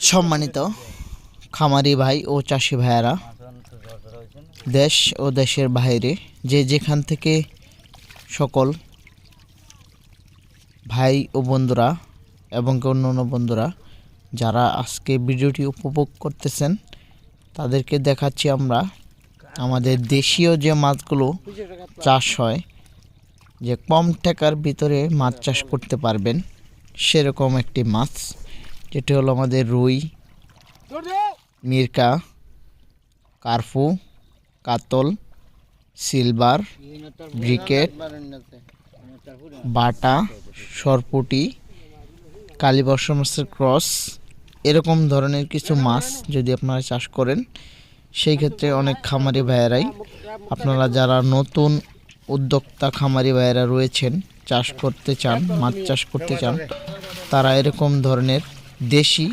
সম্মানিত খামারি ভাই ও চাষি ভাইয়েরা, দেশ ও দেশের বাইরে যে যেখান থেকে সকল ভাই ও বন্ধুরা এবং কি অন্য অন্য বন্ধুরা যারা আজকে ভিডিওটি উপভোগ করতেছেন, তাদেরকে দেখাচ্ছি আমরা আমাদের দেশীয় যে মাছগুলো চাষ হয়, যে কম টাকার ভিতরে মাছ চাষ করতে পারবেন, সেরকম একটি মাছ। যেটি হলো আমাদের রুই, মিরকা কার্ফু কাতল, সিলভার, ব্রিকেট, বাটা, সরপুটি, কালীবর্ষ মাছের ক্রস, এরকম ধরনের কিছু মাছ যদি আপনারা চাষ করেন, সেই ক্ষেত্রে অনেক খামারি ভাইয়েরাই, আপনারা যারা নতুন উদ্যোক্তা খামারি ভাইয়েরা রয়েছেন, চাষ করতে চান, মাছ চাষ করতে চান, তারা এরকম ধরনের দেশি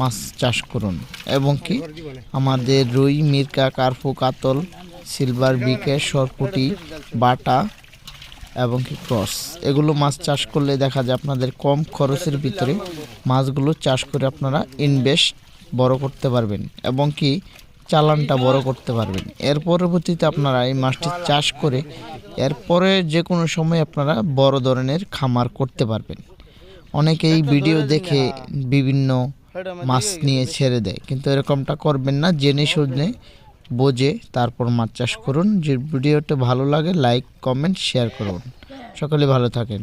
মাছ চাষ করুন এবং কি আমাদের রুই, মিরকা কার্ফু কাতল, সিলভার বিকেট সরপুটি, বাটা এবং কি ক্রস। এগুলো মাছ চাষ করলে দেখা যায় আপনাদের কম খরচের ভিতরে মাছগুলো চাষ করে আপনারা ইনভেস্ট বড় করতে পারবেন এবং কি চালানটা বড় করতে পারবেন। এর পরবর্তীতে আপনারা এই মাছটি চাষ করে এরপরে যে কোনো সময় আপনারা বড় ধরনের খামার করতে পারবেন। অনেকেই ভিডিও দেখে বিভিন্ন মাছ নিয়ে ছেড়ে দেয়। কিন্তু এরকমটা করবেন না জেনে শুনে বোঝে তারপর মাছ চাষ করুন। যে ভিডিওটা ভালো লাগে লাইক কমেন্ট শেয়ার করুন। সকলে ভালো থাকেন।